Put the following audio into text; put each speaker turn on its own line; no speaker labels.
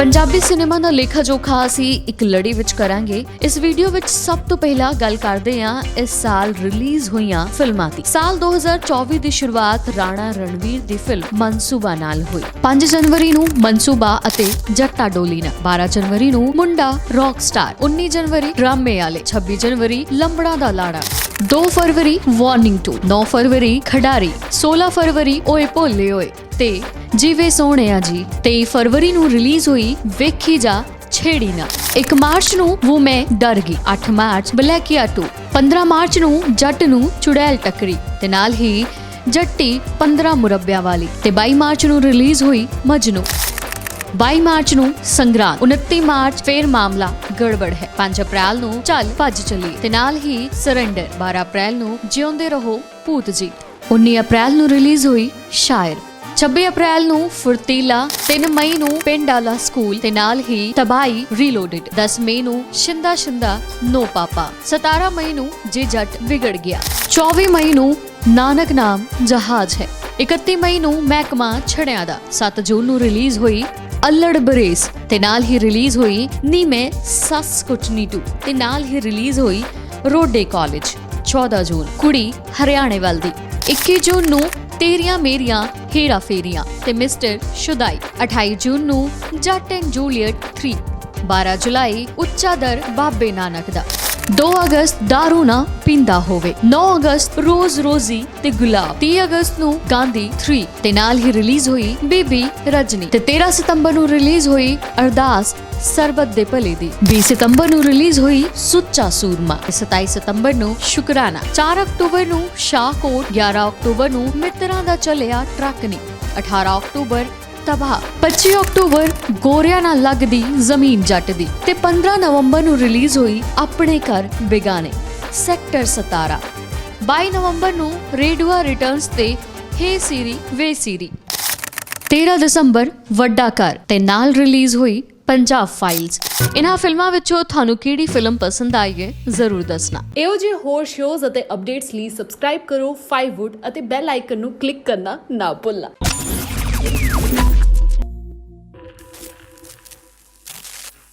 Punjabi cinema ਦਾ ਲੇਖਾ ਜੋਖਾ ਅਸੀਂ ਇੱਕ ਲੜੀ ਵਿੱਚ ਕਰਾਂਗੇ। ਇਸ ਵੀਡੀਓ ਵਿੱਚ ਸਭ ਤੋਂ ਪਹਿਲਾਂ ਗੱਲ ਕਰਦੇ ਹਾਂ ਇਸ ਸਾਲ ਰਿਲੀਜ਼ ਹੋਈਆਂ ਫਿਲਮਾਂ ਦੀ। ਸਾਲ 2024 ਦੀ ਸ਼ੁਰੂਆਤ ਰਾਣਾ ਰਣਵੀਰ ਦੀ ਫਿਲਮ ਮਨਸੂਬਾ ਨਾਲ ਹੋਈ। 5 ਜਨਵਰੀ ਨੂੰ ਮਨਸੂਬਾ ਅਤੇ ਜੱਟਾ ਡੋਲੀ ਨਾਲ। 12 ਜਨਵਰੀ ਨੂੰ ਮੁੰਡਾ ਰੌਕ ਸਟਾਰ। 19 ਜਨਵਰੀ ਡਰਾਮੇ ਵਾਲੇ। 26 ਜਨਵਰੀ ਲੰਬੜਾ ਦਾ ਲਾੜਾ। 2 ਫਰਵਰੀ ਵਾਰਨਿੰਗ 2 9 ਫਰਵਰੀ ਖਿਡਾਰੀ। 16 ਫਰਵਰੀ ਓਏ ਭੋਲੇ ਓਏ। ਤੇ ਜੀਵੇ ਸੋਹਣਿਆ ਜੀ। 23 ਫਰਵਰੀ ਨੂੰ ਰਿਲੀਜ਼ ਹੋਈ ਵੇਖੀ ਜਾ ਛੇੜੀ ਨਾ। 1 ਮਾਰਚ ਨੂੰ ਉਹ ਮੈਂ ਡਰ ਗਈ। 8 ਮਾਰਚ ਬਲੈਕੀਆ 2 15 ਮਾਰਚ ਨੂੰ ਜੱਟ ਨੂੰ ਚੁੜੈਲ ਟੱਕਰੀ। ਤੇ ਨਾਲ ਹੀ ਜੱਟੀ 15 ਮੁਰੱਬਿਆਂ ਵਾਲੀ। ਤੇ 22 ਮਾਰਚ ਨੂੰ ਰਿਲੀਜ਼ ਹੋਈ ਮਜਨੂ। 22 ਮਾਰਚ ਨੂੰ ਸੰਗਰਾਂਦ। 29 ਮਾਰਚ ਫੇਰ ਮਾਮਲਾ ਗੜਬੜ ਹੈ। 5 ਅਪ੍ਰੈਲ ਨੂੰ ਚੱਲ ਭੱਜ ਚੱਲੀ। ਤੇ ਨਾਲ ਹੀ ਸਰੈਂਡਰ 12 ਅਪ੍ਰੈਲ ਨੂੰ ਜਿਉਂਦੇ ਰਹੋ ਭੂਤ ਜੀ। 19 ਅਪ੍ਰੈਲ ਨੂੰ ਰਿਲੀਜ਼ ਹੋਈ ਸ਼ਾਇਰ। 26 ਅਪ੍ਰੈਲ ਨੂੰ ਫੁਰਤੀਲਾ 3 ਮਈ ਨੂੰ ਪਿੰਡ ਸਕੂਲ ਤੇ ਨਾਲ ਹੀ ਤਬਾਈ ਰੀਲੋਡਡ 10 ਮਈ ਨੂੰ ਸ਼ਿੰਦਾ ਸ਼ਿੰਦਾ ਨੋ ਪਾਪਾ। 17 ਮਈ ਨੂੰ ਜੇ ਜੱਟ ਵਿਗੜ ਗਿਆ। 24 ਮਈ ਨੂੰ ਨਾਨਕ ਨਾਮ ਜਹਾਜ਼ ਹੈ। 31 ਮਈ ਨੂੰ ਮਹਿਕਮਾ ਛੜਿਆਂ ਦਾ। 7 ਜੂਨ ਨੂੰ ਰਿਲੀਜ਼ ਹੋਈ ਅਲੜ ਬਰੇਸ ਤੇ ਨਾਲ ਹੀ ਰਿਲੀਜ਼ ਹੋਈ ਨੀ ਮੈਂ ਸੱਸ ਕੁਚਨੀ ਟੂ ਤੇ ਨਾਲ ਹੀ ਰਿਲੀਜ਼ ਹੋਈ ਰੋਡੇ ਕਾਲਜ। 14 ਜੂਨ। ਕੁੜੀ ਹਰਿਆਣੇ ਵੱਲ ਦੀ। 21 ਜੂਨ ਨੂੰ ਤੇਰੀਆਂ ਮੇਰੀਆਂ ਹੀਰਾ ਫੇਰੀਆਂ ਤੇ ਮਿਸਟਰ ਸ਼ੁਦਾਈ 28 ਜੂਨ ਨੂੰ ਜੱਟ ਐਂਡ ਜੂਲੀਅਟ 3 12 ਜੁਲਾਈ ਉੱਚਾ ਦਰ ਬਾਬੇ ਨਾਨਕ ਦਾ। 2 ਅਗਸਤ दारू ਨਾ ਪੀਂਦਾ ਹੋਵੇ। 9 ਅਗਸਤ ਰੋਜ਼ ਰੋਜ਼ੀ ਤੇ ਗੁਲਾਬ। 30 ਅਗਸਤ ਨੂੰ ਗਾਂਧੀ 3 ਤੇ ਨਾਲ ਹੀ ਰਿਲੀਜ਼ ਹੋਈ ਬੀਬੀ ਰਜਨੀ। ਤੇ 13 ਸਤੰਬਰ ਨੂੰ ਰਿਲੀਜ਼ ਹੋਈ ਅਰਦਾਸ ਸਰਬਤ ਦੇ ਭਲੇ ਦੀ। 20 ਸਤੰਬਰ ਨੂੰ ਰਿਲੀਜ਼ ਹੋਈ ਸੁੱਚਾ ਸੂਰਮਾ। ਤੇ 27 ਸਤੰਬਰ ਨੂੰ ਸ਼ੁਕਰਾਨਾ। 4 ਅਕਤੂਬਰ ਨੂੰ ਸ਼ਾਹਕੋਟ। 11 ਅਕਤੂਬਰ ਨੂੰ ਮਿੱਤਰਾਂ ਦਾ ਚੱਲਿਆ ਟਰੱਕ ਨਹੀਂ 18 ਅਕਤੂਬਰ ਤਬਾਹ। 25 ਅਕਤੂਬਰ ਗੋਰਿਆਂ ਨਾਲ ਲੱਗਦੀ ਜ਼ਮੀਨ ਜੱਟ ਦੀ ਤੇ 15 ਨਵੰਬਰ ਨੂੰ ਰਿਲੀਜ਼ ਹੋਈ ਆਪਣੇ ਘਰ ਬੇਗਾਨੇ, ਸੈਕਟਰ 17 22 ਨਵੰਬਰ ਨੂੰ ਰੇਡੂਆ ਰਿਟਰਨਸ ਤੇ ਹੇ ਸੀਰੀ, ਵੇ ਸੀਰੀ। 13 ਦਸੰਬਰ ਵੱਡਾ ਘਰ ਤੇ ਨਾਲ ਰਿਲੀਜ਼ ਹੋਈ ਪੰਜਾਬ ਫਾਈਲਸ। ਇਹਨਾਂ ਫਿਲਮਾਂ ਵਿੱਚੋਂ ਤੁਹਾਨੂੰ ਕਿਹੜੀ ਫਿਲਮ ਪਸੰਦ ਆਈ ਹੈ, ਜ਼ਰੂਰ ਦੱਸਣਾ।
ਇਹੋ ਜਿਹੇ ਹੋਰ ਸ਼ੋਜ਼ ਅਤੇ ਅਪਡੇਟਸ ਲਈ ਸਬਸਕ੍ਰਾਈਬ ਕਰੋ 5wood ਅਤੇ ਬੈਲ ਆਈਕਨ ਨੂੰ ਕਲਿੱਕ ਕਰਨਾ ਨਾ ਭੁੱਲਣਾ।